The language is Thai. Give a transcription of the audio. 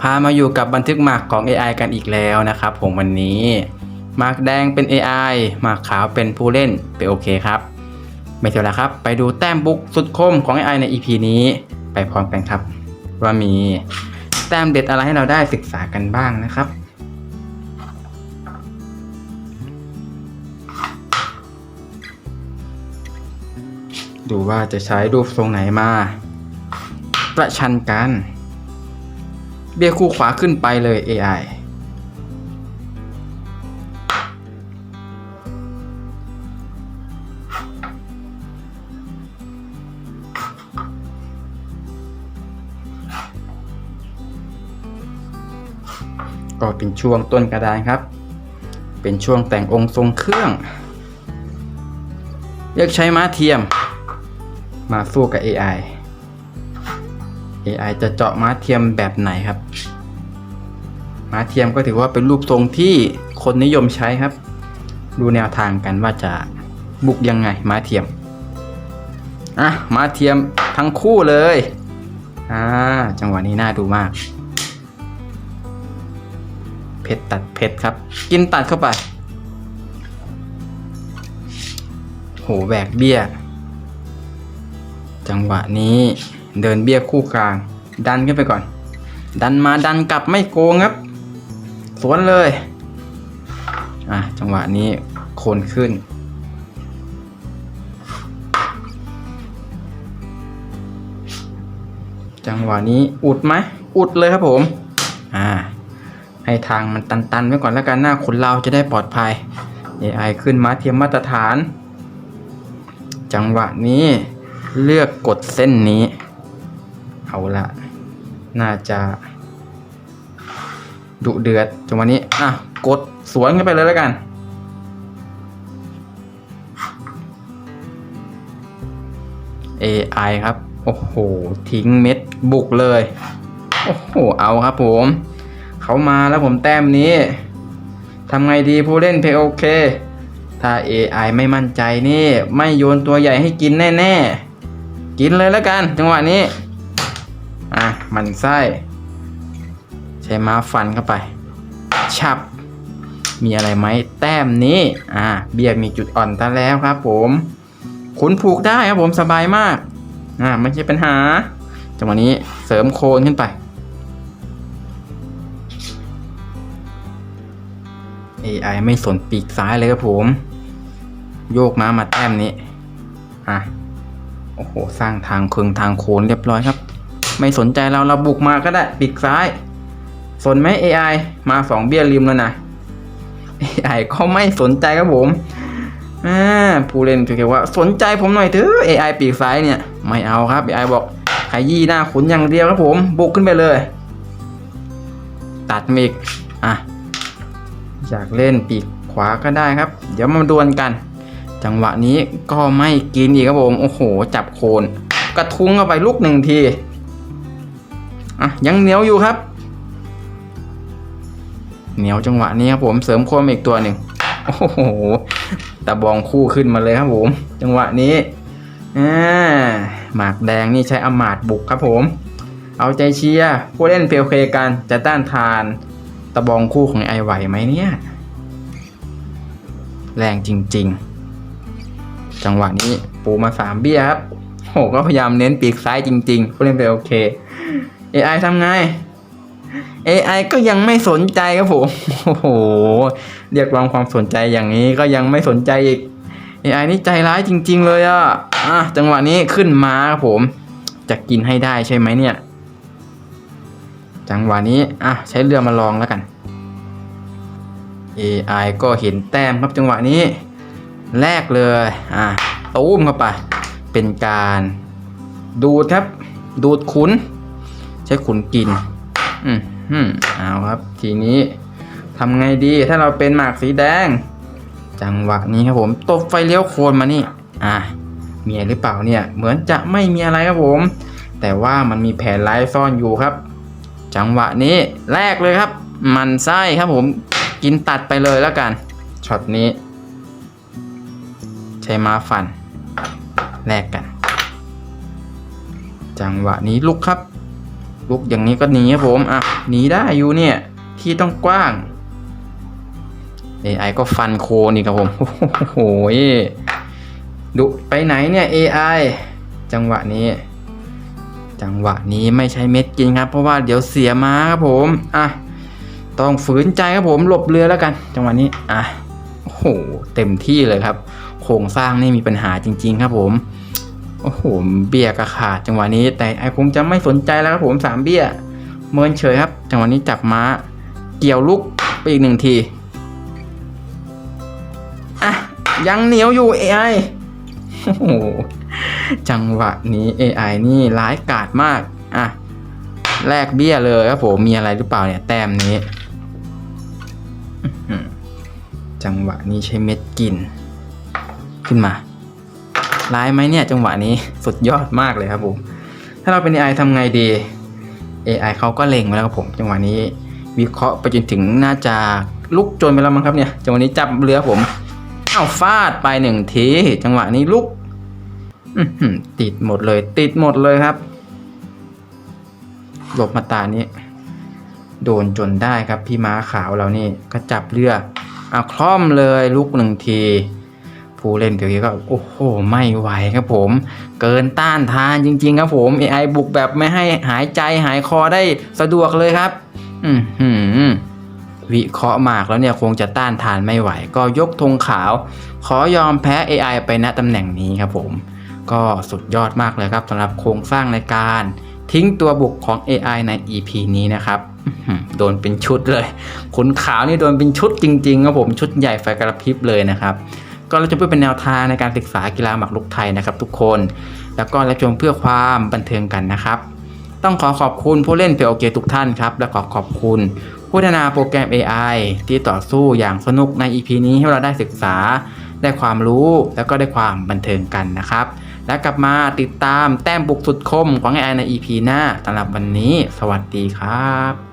พามาอยู่กับบันทึกหมากของ AI กันอีกแล้วนะครับผมวันนี้หมากแดงเป็น AI หมากขาวเป็นผู้เล่นเป็นโอเคครับ ไม่เท่าไรครับ ไปดูแต้มบุกสุดคมของ AI ใน EP นี้ไปพร้อมกันครับ ว่ามีแต้มเด็ดอะไรให้เราได้ศึกษากันบ้างนะครับดูว่าจะใช้รูปทรงไหนมา ประชันกัน เบี้ยคู่ขวาขึ้นไปเลย AI ก็เป็นช่วงต้นกระดานครับ เป็นช่วงแต่งองค์ทรงเครื่อง เลือกใช้ม้าเทียม มาสู้กับ AI AI จะเจาะม้าเทียมแบบไหนครับ ม้าเทียมก็ถือว่าเป็นรูปทรงที่คนนิยมใช้ครับ ดูแนวทางกันว่าจะบุกยังไงม้าเทียม อะม้าเทียมทั้งคู่เลย อ่า จังหวะนี้น่าดูมาก เพชรตัดเพชรครับ กินตัดเข้าไป โหแบกเบี้ย จังหวะนี้เดินเบี้ยคู่กลาง ดันขึ้นไปก่อน ดันมาดันกลับไม่โกงครับ สวนเลยอะจังหวะนี้โคนขึ้น จังหวะนี้อุดไหมอุดเลยครับผมอ่าให้ทางมันตันๆไว้ก่อนแล้วกันหน้าขุนเราจะได้ปลอดภัย AI ขึ้นมาเทียมมาตรฐาน จังหวะนี้ เลือกกดเส้นนี้ เอาละน่าจะดุเดือดจังหวะนี้ อะ กดสวนกันไปเลยแล้วกัน AI ครับ โอ้โห ทิ้งเม็ดบุกเลย โอ้โห เอาครับผม เขามาแล้วผมแต้มนี้ทำไงดีผู้เล่นเพโอเค ถ้า AI ไม่มั่นใจนี่ ไม่โยนตัวใหญ่ให้กินแน่ ๆ กินเลยแล้วกัน จังหวะนี้ อะมันไส้ใช้ม้าฟันเข้าไป ฉับ มีอะไรไหมแต้มนี้ อะเบียร์มีจุดอ่อนซะแล้วครับผมขุนผูกได้ครับผมสบายมาก อ่าไม่ใช่ปัญหา จังหวะนี้เสริมโคนขึ้นไป AI ไม่สนปีกซ้ายเลยครับผม โยกม้ามาแต้มนี้ อะ โอ้โห สร้างทางเคืองทางโคนเรียบร้อยครับ ไม่สนใจเราเราบุกมาก็ได้ปีกซ้าย สนไหม AI มาสองเบี้ยริมแล้วนะ AI ก็ไม่สนใจครับผมผู้เล่นถือว่าสนใจผมหน่อยเถอะ AI ปีกซ้ายเนี่ยไม่เอาครับ AI บอกขยี้หน้าขุนอย่างเดียวครับผมบุกขึ้นไปเลย ตัดมิกอะอยากเล่นปีกขวาก็ได้ครับ เดี๋ยวมาดวลกัน จังหวะนี้ก็ไม่กินอีกครับผมโอ้โห จับโคนกระทุ้งเข้าไปลูกหนึ่งทีอะยังเหนียวอยู่ครับ เหนียวจังหวะนี้ครับผมเสริมโคมอีกตัวหนึ่งโอ้โหตะบองคู่ขึ้นมาเลยครับผม จังหวะนี้อ่าหมากแดงนี่ใช้อมาดบุกครับผม เอาใจเชียร์ผู้เล่นเพียวเคกันจะต้านทานตะบองคู่ของไอไหวไหมเนี่ย แรงจริง ๆ จังหวะนี้ปูมาสามเบี้ยครับโหก็พยายามเน้นปีกซ้ายจริงๆผู้เล่นเป็นโอเค AI ทำไง AI ก็ยังไม่สนใจครับผมโอ้โหเรียกร้องความสนใจอย่างนี้ก็ยังไม่สนใจอีก AI นี่ใจร้ายจริง ๆ เลยอะอะจังหวะนี้ขึ้นมาครับผม จะกินให้ได้ใช่ไหมเนี่ย จังหวะนี้อะใช้เรือมาลองแล้วกัน AI ก็เห็นแต้มครับจังหวะนี้ แรกเลย อะตูมเข้าไป เป็นการดูดครับ ดูดขุน ใช้ขุนกิน อืมหืมเอาครับ ทีนี้ทำไงดีถ้าเราเป็นหมากสีแดง จังหวะนี้ครับผม ตบไฟเลี้ยวโคนมานี่ อะมีหรือเปล่าเนี่ย เหมือนจะไม่มีอะไรครับผม แต่ว่ามันมีแผนร้ายซ่อนอยู่ครับ จังหวะนี้แรกเลยครับ มันไส้ครับผม กินตัดไปเลยแล้วกันช็อตนี้ ช้ม้าฟันแลกกัน จังหวะนี้ลุกครับ ลุกอย่างนี้ก็หนีครับผมอะหนีได้อยู่เนี่ย ที่ต้องกว้าง AI ก็ฟันโคนอีกครับผมโอ้โหดุไปไหนเนี่ย AI จังหวะนี้ จังหวะนี้ไม่ใช่เม็ดกินครับ เพราะว่าเดี๋ยวเสียม้าครับผมอะต้องฝืนใจครับผมหลบเรือแล้วกัน จังหวะนี้อะโอ้โหเต็มที่เลยครับ ครงสร้างนี่มีปัญหาจริง ๆ ครับผม โอ้โห เบี้ยกระขาดจังหวะนี้ แต่ไอคงจะไม่สนใจแล้วครับผมสามเบี้ย เมินเฉยครับ จังหวะนี้จับม้า เกี่ยวลุกไปอีกหนึ่งที อะ ยังเหนียวอยู่ AI โอ้โห จังหวะนี้ AI นี่ร้ายกาจมาก อะ แลกเบี้ยเลยครับผม มีอะไรหรือเปล่าเนี่ยแต้มนี้จังหวะนี้ใช้เม็ดกิน ขึ้นมาร้ายไหมเนี่ยจังหวะนี้สุดยอดมากเลยครับผม ถ้าเราเป็น AI ทำไงดี AI เขาก็เล็งไว้แล้วครับผม จังหวะนี้วิเคราะห์ไปจนถึงน่าจะลุกจนไปแล้วมั้งครับเนี่ยจังหวะนี้จับเรือผมเอาฟาดไปหนึ่งที จังหวะนี้ลุกติดหมดเลย ติดหมดเลยครับหลบมาตานี้ โดนจนได้ครับพี่ม้าขาวเรานี่ก็จับเรือเอาคล่อมเลยลุกหนึ่งที ผู้เล่นเดี๋ยวนี้ก็โอ้โหไม่ไหวครับผม เกินต้านทานจริง ๆ ครับผม AI บุกแบบไม่ให้หายใจหายคอได้สะดวกเลยครับ อือหือวิเคราะห์มากแล้วเนี่ยคงจะต้านทานไม่ไหว ก็ยกธงขาว ขอยอมแพ้ AI ไปณตำแหน่งนี้ครับผม ก็สุดยอดมากเลยครับสำหรับโครงสร้างในการ ทิ้งตัวบุกของ AI ใน EP นี้นะครับโดนเป็นชุดเลยขนขาวนี่โดนเป็นชุดจริงๆครับผมชุดใหญ่ไฟกระพริบเลยนะครับ ก็เราจะเพื่อเป็นแนวทางในการศึกษากีฬาหมากรุกไทยนะครับ ทุกคน แล้วก็รับชมเพื่อความบันเทิงกันนะครับ ต้องขอขอบคุณผู้เล่นเพโอเกทุกท่านครับ และขอขอบคุณผู้พัฒนาโปรแกรม AI ที่ต่อสู้อย่างสนุกใน EP นี้ให้เราได้ศึกษา ได้ความรู้แล้วก็ได้ความบันเทิงกันนะครับ และกลับมาติดตามแต้มบุกสุดคมของ AI ใน EP หน้าสำหรับวันนี้ สวัสดีครับ